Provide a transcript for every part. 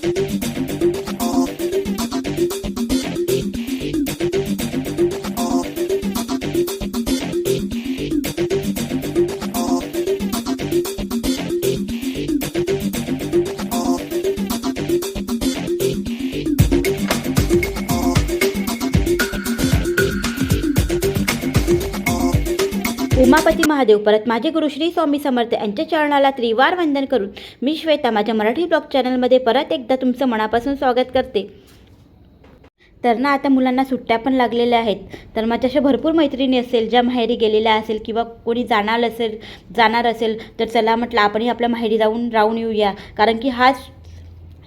thank you Umapati Mahadev परत माझे गुरु श्री स्वामी समर्थ यांच्या चरणाला त्रिवार वंदन करून मी श्वेता माझ्या मराठी ब्लॉग चॅनलमध्ये परत एकदा तुमचं मनापासून स्वागत करते. तर ना आता मुलांना सुट्ट्या पण लागलेल्या आहेत. तर माझ्या अशा भरपूर मैत्रिणी असेल ज्या माहेरी गेलेल्या असेल किंवा कोणी जाणार असेल जाणार असेल तर चला म्हटलं आपणही आपल्या माहेरी जाऊन राहून येऊया. कारण की हाच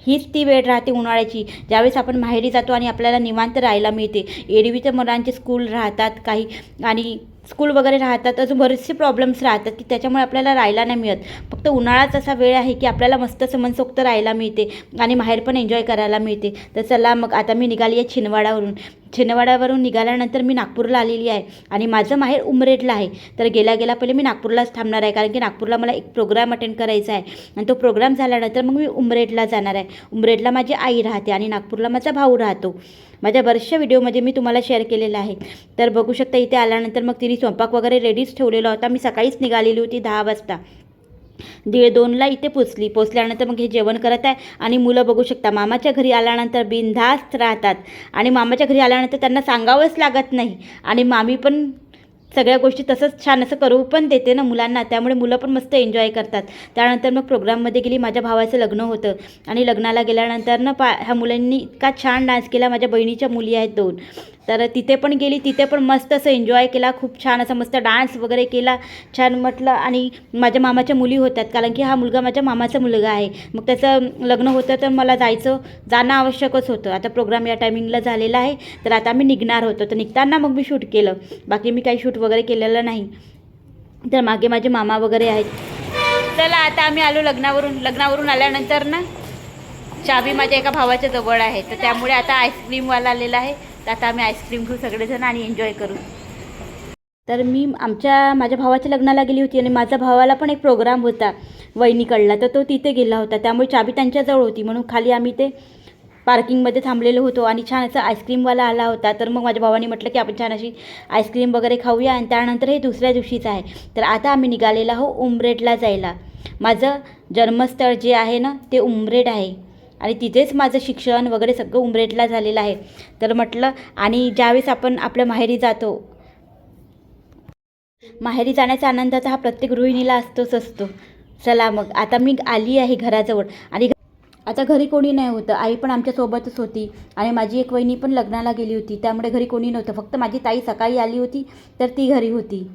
हीच ती वेळ राहते उन्हाळ्याची. ज्यावेळेस आपण माहेरी जातो आणि आपल्याला निवांत राहायला मिळते. एरवी तर मुलांचे स्कूल राहतात काही आणि स्कूल वगैरे राहतात अजून बरेचसे प्रॉब्लेम्स राहतात की त्याच्यामुळे आपल्याला राहायला नाही मिळत. फक्त उन्हाळाच असा वेळ आहे की आपल्याला मस्त समनसोक्त राहायला मिळते आणि बाहेर पण एन्जॉय करायला मिळते. तर चला मग आता मी निघाली आहे छिनवाडावरून छिनवाडावरून निघाल्यानंतर मी नागपूरला आलेली आहे आणि माझं माहेर उमरेडला आहे. तर गेल्या गेल्या पहिले मी नागपूरलाच थांबणार आहे कारण की नागपूरला मला एक प्रोग्राम अटेंड करायचा आहे. आणि तो प्रोग्राम झाल्यानंतर मग मी उमरेडला जाणार आहे. उमरेडला माझी आई राहते आणि नागपूरला माझा भाऊ राहतो. माझ्या बऱ्याचशा व्हिडिओमध्ये मी तुम्हाला शेअर केलेला आहे. तर बघू शकता इथे आल्यानंतर मग तिने स्वयंपाक वगैरे रेडीच ठेवलेला होता. मी सकाळीच निघालेली होती दहा वाजता. दीड दोनला इथे पोचली. पोचल्यानंतर मग हे जेवण करत आहे आणि मुलं बघू शकता मामाच्या घरी आल्यानंतर बिनधास्त राहतात. आणि मामाच्या घरी आल्यानंतर त्यांना सांगावंच लागत नाही. आणि मामी पण सगळ्या गोष्टी तसंच छान असं करू पण देते ना मुलांना. त्यामुळे मुलं पण मस्त एन्जॉय करतात. त्यानंतर मग प्रोग्राममध्ये गेली माझ्या भावाचं लग्न होतं. आणि लग्नाला गेल्यानंतर ना पा ह्या मुलांनी इतका छान डान्स केला. माझ्या बहिणीच्या मुली आहेत दोन. तर तिथे पण गेली तिथे पण मस्त असं एन्जॉय केला. खूप छान असं मस्त डान्स वगैरे केला. छान म्हटलं आणि माझ्या मामाच्या मुली होत्यात. कारण की हा मुलगा माझ्या मामाचा मुलगा आहे. मग त्याचं लग्न होतं तर मला जायचं जाणं आवश्यकच होतं. आता प्रोग्राम या टायमिंगला झालेला आहे. तर आता मी निघणार होतो. तर निघताना मग मी शूट केलं. बाकी मी काही शूट वगैरे केलेलं नाही. तर मागे माझे मामा वगैरे आहेत. चला आता आम्ही आलो लग्नावरून. लग्नावरून आल्यानंतर ना चाबी माझ्या एका भावाच्या जवळ आहे. तर त्यामुळे आता आईस्क्रीमवाला आलेला आहे. तर आता आम्ही आईस्क्रीम घेऊ सगळेजण आणि एन्जॉय करू. तर मी आमच्या माझ्या भावाच्या लग्नाला गेली होती आणि माझ्या भावाला पण एक प्रोग्राम होता वहिनीकडला. तर तो तिथे गेला होता. त्यामुळे चाबी त्यांच्याजवळ होती. म्हणून खाली आम्ही ते पार्किंगमध्ये थांबलेलो होतो आणि छान असं आईस्क्रीमवाला आला होता. तर मग माझ्या भावाने म्हटलं की आपण छान अशी आईस्क्रीम वगैरे खाऊया आणि त्यानंतर हे दुसऱ्या दिवशीचं आहे. तर आता आम्ही निघालेलो आहो उमरेडला जायला. माझं जन्मस्थळ जे आहे ना ते उमरेड आहे. आणि तिथेच माझं शिक्षण वगैरे सगळं उमरेडला झालेलं आहे. तर म्हटलं आणि ज्यावेळेस आपण आपल्या माहेरी जातो माहेरी जाण्याचा आनंद हा प्रत्येक गृहिणीला असतोच असतो. चला मग आता मी आली आहे घराजवळ आणि आता घरी कोणी नाही होतं. आई पण आमच्यासोबतच होती आणि माझी एक वहिनी पण लग्नाला गेली होती. त्यामुळे घरी कोणी नव्हतं. फक्त माझी ताई सकाळी आली होती तर ती घरी होती.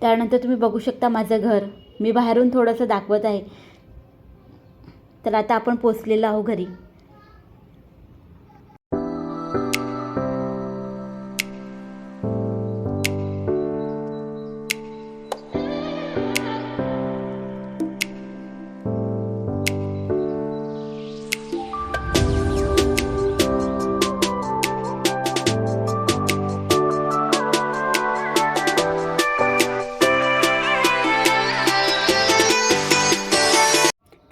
त्यानंतर तुम्ही बघू शकता माझं घर. मी बाहेरून थोडंसं दाखवत आहे. तर आता आपण पोचलेलो आहो घरी.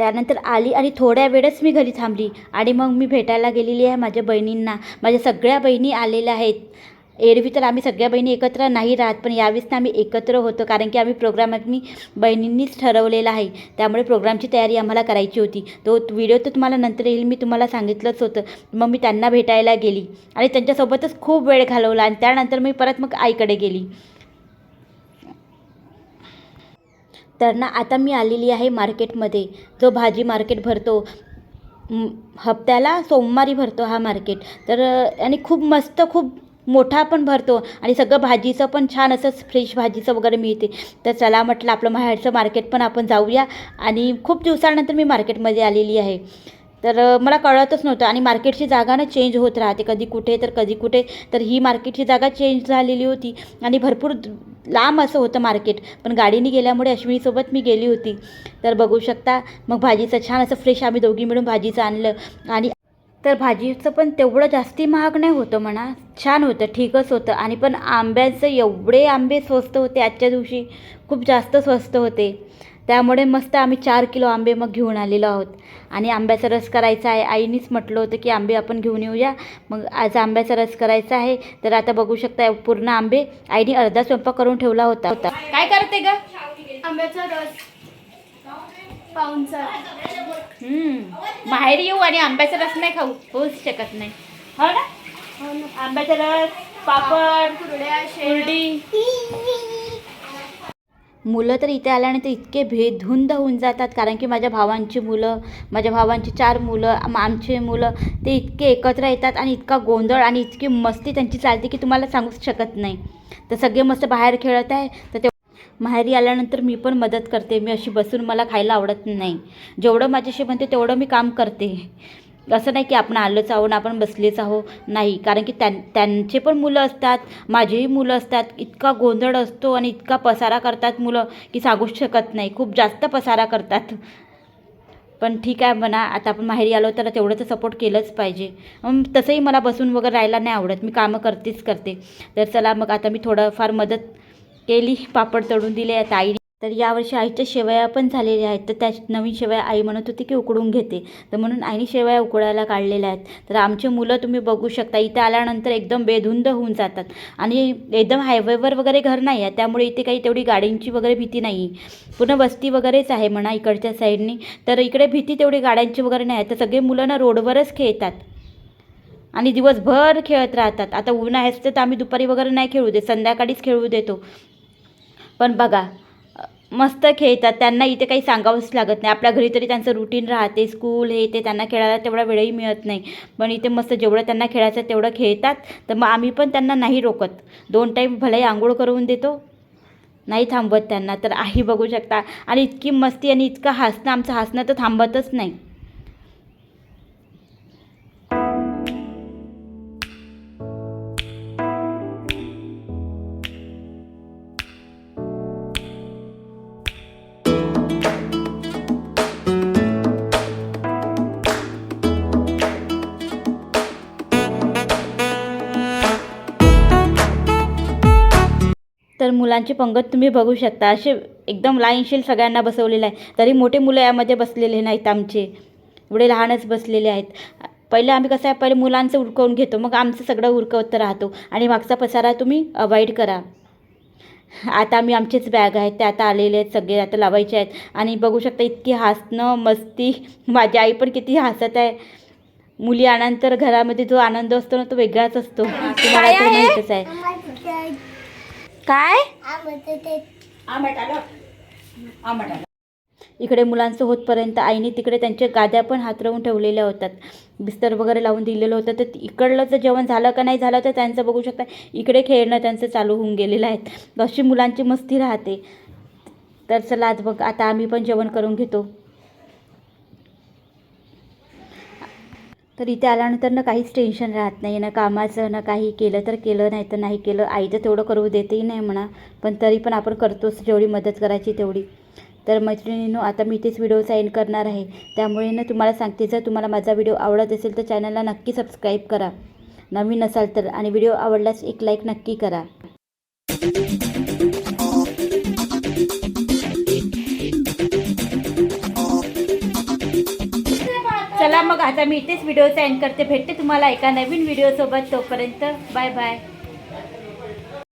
त्यानंतर आली आणि थोड्या वेळच मी घरी थांबली आणि मग मी भेटायला गेलेली आहे माझ्या बहिणींना. माझ्या सगळ्या बहिणी आलेल्या आहेत. एरवी तर आम्ही सगळ्या बहिणी एकत्र नाही राहत पण यावेळेस ना आम्ही एकत्र होतो कारण की आम्ही प्रोग्रामात मी बहिणींनीच ठरवलेला आहे. त्यामुळे प्रोग्रामची तयारी आम्हाला करायची होती. तो व्हिडिओ तर तुम्हाला नंतर येईल मी तुम्हाला सांगितलंच होतं. मग मी त्यांना भेटायला गेली आणि त्यांच्यासोबतच खूप वेळ घालवला आणि त्यानंतर मी परत मग आईकडे गेली. तर ना आता मी आलेली आहे मार्केटमध्ये. जो भाजी मार्केट भरतो हप्त्याला सोमवारी भरतो हा मार्केट. तर आणि खूप मस्त खूप मोठा पण भरतो आणि सगळं भाजीचं पण छान असं फ्रेश भाजीचं वगैरे मिळते. तर चला म्हटलं आपलं माहेरचं मार्केट पण आपण जाऊया आणि खूप दिवसानंतर मी मार्केटमध्ये आलेली आहे. तर मला कळतच नव्हतं आणि मार्केटची जागा ना चेंज होत राहते. कधी कुठे तर कधी कुठे. तर ही मार्केटची जागा चेंज झालेली होती आणि भरपूर लांब असं होतं मार्केट. पण गाडीने गेल्यामुळे अश्विनीसोबत मी गेली होती. तर बघू शकता मग भाजीचं छान असं फ्रेश आम्ही दोघी मिळून भाजीचं आणलं आणि तर भाजीचं पण तेवढं जास्ती महाग नाही होतं म्हणा. छान होतं ठीकच होतं. आणि पण आंब्याचं एवढे आंबे स्वस्त होते. आजच्या दिवशी खूप जास्त स्वस्त होते. त्यामुळे मस्त आम्ही चार किलो आंबे मग घेऊन आलेलो आहोत. आणि आंब्याचा रस करायचा आहे. आईनीच म्हटलं होतं की आंबे आपण घेऊन येऊया. मग आज आंब्याचा रस करायचा आहे. तर आता बघू शकता पूर्ण आंबे. आईने अर्धा स्वयंपाक करून ठेवला होता. होता काय करते ग? आंब्याचा रस. बाहेर येऊ आणि आंब्याचा रस नाही खाऊ. होऊच शकत नाही. हो ना? हो आंब्याचा रस पापड कुरड्या कुरडी. मुलं तर इथे आल्यानंतर इतके भेधुंद होऊन जातात कारण की माझ्या भावांची मुलं माझ्या भावांची चार मुलं आमचे मुलं ते इतके एकत्र येतात आणि इतका गोंधळ आणि इतकी मस्ती त्यांची चालते की तुम्हाला सांगूच शकत नाही. तर सगळे मस्त बाहेर खेळत आहे तर ते माहेरी आल्यानंतर मी पण मदत करते मी अशी बसून मला खायला आवडत नाही. जेवढं माझ्याशी म्हणते तेवढं मी काम करते. असं नाही की आपण आलोच आहो ना आपण बसलेच आहो नाही कारण की त्यां त्यांचे पण मुलं असतात माझेही मुलं असतात. इतका गोंधळ असतो आणि इतका पसारा करतात मुलं की सांगूच शकत नाही. खूप जास्त पसारा करतात. पण ठीक आहे म्हणा आता आपण माहेरी आलो तर तेवढं तर सपोर्ट केलंच पाहिजे. तसंही मला बसून वगैरे राहायला नाही आवडत. मी कामं करतेच करते. तर चला मग आता मी थोडंफार मदत केली पापड तळून दिले आता आईने तर यावर्षी आईच्या शेवया पण झालेल्या आहेत. तर त्या नवीन शेवया आई म्हणत होती की उकडून घेते. तर म्हणून आईने शेवया उकडायला काढलेल्या आहेत. तर आमचे मुलं तुम्ही बघू शकता. इथे आल्यानंतर एकदम बेधुंद होऊन जातात. आणि एकदम हायवेवर वगैरे घर नाही आहे. त्यामुळे इथे काही तेवढी गाड्यांची वगैरे भीती नाही. पूर्ण वस्ती वगैरेच आहे म्हणा इकडच्या साईडनी. तर इकडे भीती तेवढी गाड्यांची वगैरे नाही आहे. तर सगळे मुलं ना रोडवरच खेळतात. आणि दिवसभर खेळत राहतात. आता ऊन आहेच तर आम्ही दुपारी वगैरे नाही खेळू देत. संध्याकाळीच खेळू देतो. पण बघा मस्त खेळतात. त्यांना इथे काही सांगावंच लागत नाही. आपल्या घरी तरी त्यांचं रुटीन राहते. स्कूल हे ते त्यांना खेळायला तेवढा वेळही मिळत नाही. पण इथे मस्त जेवढं त्यांना खेळायचं तेवढं खेळतात. तर मग आम्ही पण त्यांना नाही रोकत. दोन टाईम भलाही आंघोळ करून देतो. नाही थांबवत त्यांना. तर आई बघू शकता. आणि इतकी मस्ती आणि इतकं हसणं आमचं हसणं तर थांबतच नाही. मुलांची पंगत तुम्ही बघू शकता. असे एकदम लाईनशील सगळ्यांना बसवलेलं आहे. तरी मोठे मुलं यामध्ये बसलेले नाहीत आमचे. एवढे लहानच बसलेले आहेत. पहिले आम्ही कसं आहे पहिले मुलांचं उरकवून घेतो. मग आमचं सगळं उरकवत राहतो. आणि मागचा पसारा तुम्ही अवॉइड करा. आता आम्ही आमचेच बॅग आहेत. ते आता आलेले आहेत सगळे. आता लावायचे आहेत. आणि बघू शकता इतकी हसणं मस्ती. माझी आई पण किती हसत आहे. मुली आल्यानंतर घरामध्ये जो आनंद असतो ना तो वेगळाच असतो. तुम्हाला तर माहीतच आहे. काय? इकडे मुलांचं होतपर्यंत आईने तिकडे त्यांच्या गाद्या पण हातरवून ठेवलेल्या होतात बिस्तर वगैरे लावून दिलेलं होतं. तर इकडलं जर जेवण झालं का नाही झालं तर त्यांचं बघू शकता. इकडे खेळणं त्यांचं चालू होऊन गेलेलं आहे. अशी मुलांची मस्ती राहते. तर चला आज बघ आता आम्ही पण जेवण करून घेतो. तर इथे आल्यानंतर ना काहीच टेन्शन राहत नाही ना कामाचं ना काही केलं तर केलं नाही तर नाही केलं. आई तर तेवढं करू देतही नाही म्हणा पण तरी पण आपण करतोच. जेवढी मदत करायची तेवढी. तर मैत्रिणींनो आता मी इथेच व्हिडिओ साईन करणार आहे. त्यामुळे ना तुम्हाला सांगते जर तुम्हाला माझा व्हिडिओ आवडत असेल तर चॅनलला नक्की सबस्क्राईब करा. नवीन असाल तर आणि व्हिडिओ आवडल्यास एक लाईक नक्की करा. आता मी इथेच व्हिडिओचा साईन करते. भेटते तुम्हाला एका नवीन व्हिडिओसोबत तोपर्यंत बाय बाय